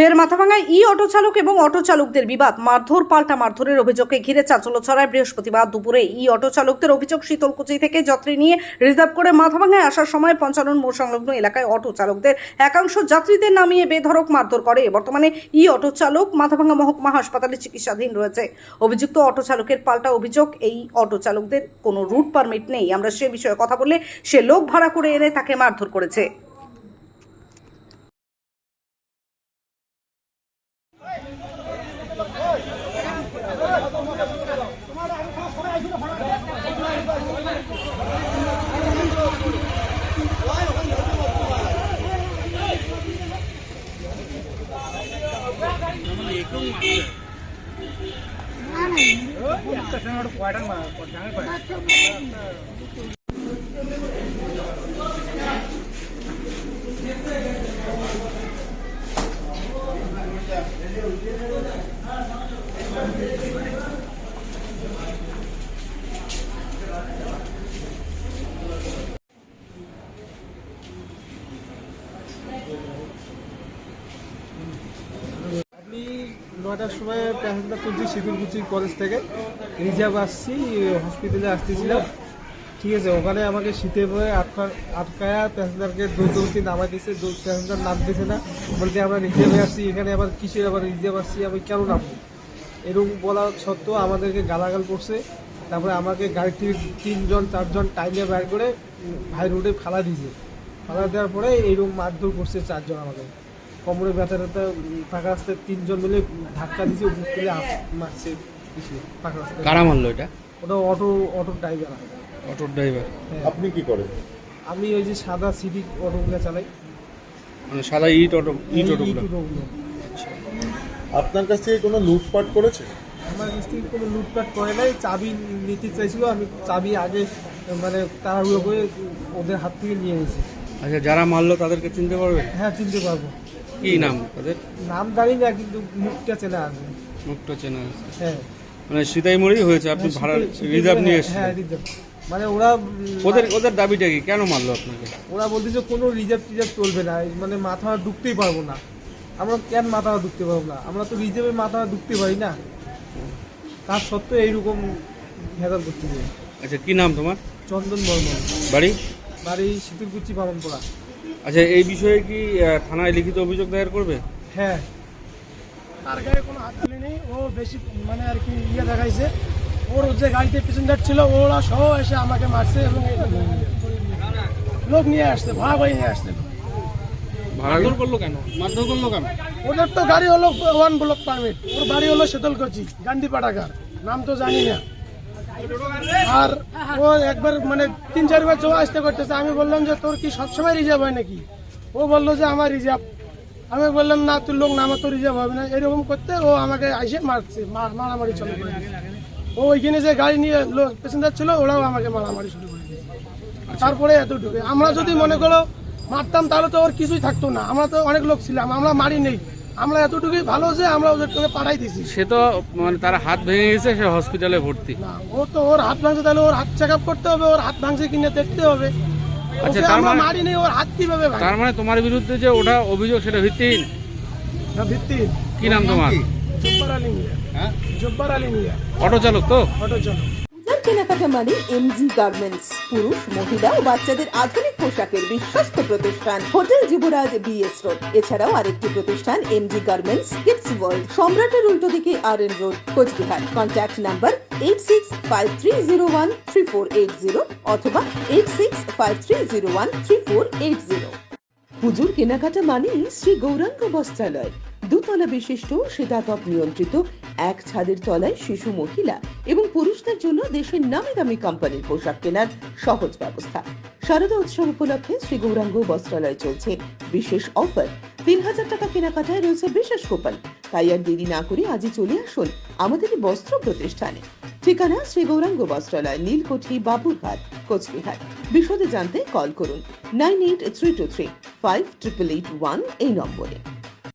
ফের মাথাভাঙায় ই অটো চালক এবং অটো চালকদের বিবাদ। মারধর পাল্টা মারধরের অভিযোগকে ঘিরে চাঞ্চল্য ছড়ায় বৃহস্পতিবার দুপুরে ই অটো চালকদের অভিযোগ, শীতলকুচি থেকে যাত্রী নিয়ে রিজার্ভ করে মাথাভাঙায় আসার সময় পঞ্চানন মোড় সংলগ্ন এলাকায় অটো চালকদের একাংশ যাত্রীদের নামিয়ে বেধড়ক মারধর করে। বর্তমানে ই অটো চালক, মাথাভাঙা মহকুমা হাসপাতালে চিকিৎসাধীন রয়েছে। অভিযুক্ত অটো চালকের পাল্টা অভিযোগ, এই অটো চালকদের কোনো রুট পারমিট নেই। আমরা সে বিষয়ে কথা বলে সে লোক ভাড়া করে এনে তাকে মারধর করেছে। আমি নয়টার সময় প্যাসেঞ্জার তুলছি শিবিরকুচি কলেজ থেকে। রিজার্ভ আসছি হসপিটালে আসতেছিলাম। ঠিক আছে, ওখানে আমাকে শীতে পরে আটকা আটকায়া প্যাসেঞ্জারকে দৌড়তে নামাই দিয়েছে প্যাসেঞ্জার নামতেছে না। বলতে আমরা রিজার্ভে আসছি, এখানে আবার কিসের আবার রিজার্ভ আসছি, আমি কেন নামবো? এরকম বলা সত্ত্বেও আমাদেরকে গালাগাল করছে। তারপরে আমাকে গাড়ি থেকে তিনজন, চারজন টাইমে বের করে ভাই রোডে ফালা দিয়েছে। ফালা দেওয়ার পরে এইরকম মারধর করছে চারজন আমাকে। কোমরে ব্যথা ব্যথা ফাঁকা রাস্তায় তিনজন মিলে ধাক্কা দিয়েছে উপর থেকে আপ- মারছে কিছু ফাঁকা রাস্তায়। কারা মারলো এটা? ওটা auto auto driver. Auto driver. আপনি কি করেন? আমি ওই যে সাদা সিটি অটোগুলো চালাই। মানে সাদা ইট অটো ইট অটো এই টোটোগুলো আপনার কাছ থেকে কোনো লুটপাট করেছে? আমার কাছ থেকে কোনো লুটপাট করে নাই চাবি নিতে চাইছিল আমি চাবি আগে মানে তাড়াহুড়ো করে ওদের হাত থেকে নিয়ে এসেছি আচ্ছা যারা মারলো তাদেরকে চিনতে পারবে? হ্যাঁ চিনতে পারব। কি নাম তাদের নাম জানি না কিন্তু মুখটা চেনা আছে। মুখটা চেনা আছে। হ্যাঁ। মানে সিতাই মোড়েই হয়েছে আপনি হ্যাঁ, ভাড়া রিজার্ভ নিয়ে হ্যাঁ রিজার্ভ মানে ওরা ওদের ওদের দাবিটা কি? কেন মারলো আপনাকে? ওরা বলতেছে কোনো রিজার্ভ টিজার্ভ চলবে না মানে মাথা ঢুকতেই পারব না। আমরা কেন মাথা ঢুকতে পারব না? আমরা তো রিজার্ভে মাথা ঢুকতে পারি না। তার সত্ত্বেও এইরকম ভেজাল করতেছে আচ্ছা কি নাম তোমার? চন্দন বর্মন। বাড়ি? বাড়ি শীতলকুচি বামনপাড়া। আচ্ছা এই বিষয়ে কি থানায় লিখিত অভিযোগ দায়ের করবে? হ্যাঁ। তার গায়ে কোনো হাত তুলি নেই ও বেশি মানে আর কি ইয়ে দেখাইছে। ওর যে গাড়িতে প্যাসেঞ্জার ছিল ওরা সহ এসে আমাকে মারছে এবং লোক নিয়ে আসছে ভাড়া করে নিয়ে আসছে। মারধর করল কেন? মারধর করল কেন? ওদের তো গাড়ি হলো ওয়ান ব্লক পারমিট ওর বাড়ি হলো শীতলকুচি গান্ধী পাটাকার নাম তো জানি না। আর ও একবার মানে তিন চারবার চলে আসতে করতেছে। আমি বললাম যে, তোর কি সবসময় রিজার্ভ হয় নাকি? ও বলল যে, আমার রিজার্ভ আমি বললাম, না তুই লোক না, আমার তো রিজার্ভ হবে না। এরকম করতে ও আমাকে এসে মারছে মারামারি চলে ও ওইখানে যে গাড়ি নিয়ে প্যাসেঞ্জার ছিল, ওরাও আমাকে মারামারি শুরু করে তারপরে এতটুকু আমরা যদি মনে করো মারতাম, তাহলে তো ওর কিছুই থাকতো না। আমরা তো অনেক লোক ছিলাম, আমরা মারি নেই। আমরা এতটুকুই ভালো যে আমরা ওদেরকে পাঠাই দিছি। সে তো মানে তার হাত ভেঙে গেছে সে হসপিটালে ভর্তি। না ও তো ওর হাত ভাঙছে তাহলে ওর হাত চেক করতে হবে ওর হাত ভাঙছে কিনে দেখতে হবে। আচ্ছা, তার মানে- মারিনি ওর হাত কীভাবে ভাঙে? তার মানে তোমার বিরুদ্ধে যে ওটা অভিযোগ সেটা ভিত্তিহীন? না, ভিত্তি কি নাম তোমার? জব্বার আলী মিয়া। হ্যাঁ? জব্বার আলী মিয়া। অটো চালক তো? অটো চলো পূজার কেনাকাটা মানে এমজি গার্মেন্টস পুরুষ, মহিলা ও বাচ্চাদের আধুনিক পোশাকের বিশ্বস্ত প্রতিষ্ঠান, হোটেল যুবরাজ বিএস রোড এছাড়াও আরেকটি প্রতিষ্ঠান এমজি গার্মেন্টস কিডস ওয়ার্ল্ড সম্রাটের উল্টো দিকে R N road Cooch Behar. Contact number eight six five three zero one three four eight zero অথবা eight six five three zero one three four eight zero পুজোর কেনাকাটা মানেই শ্রী গৌরাঙ্গ বস্ত্রালয়। দুতলা বিশিষ্ট শীতাতপ নিয়ন্ত্রিত এক ছাদের তলায় শিশু মহিলা এবং পুরুষদের জন্য দেশের নামি দামি কোম্পানির পোশাক কেনার সহজ ব্যবস্থা। শারদা উৎসব উপলক্ষে শ্রী গৌরাঙ্গ বস্ত্রালয় চলছে বিশেষ অফার। তিন হাজার টাকা কেনাকাটায় রয়েছে বিশেষ কুপন। তাই আর দেরি না করে আজই চলে আসুন আমাদের বস্ত্র প্রতিষ্ঠানে। ঠিকানা শ্রী গৌরাঙ্গ বস্ত্রালয়, নীলকুঠি, বাবুরহাট, কোচবিহার। বিশদে জানতে কল করুন nine eight three two three five triple eight one এই নম্বরে।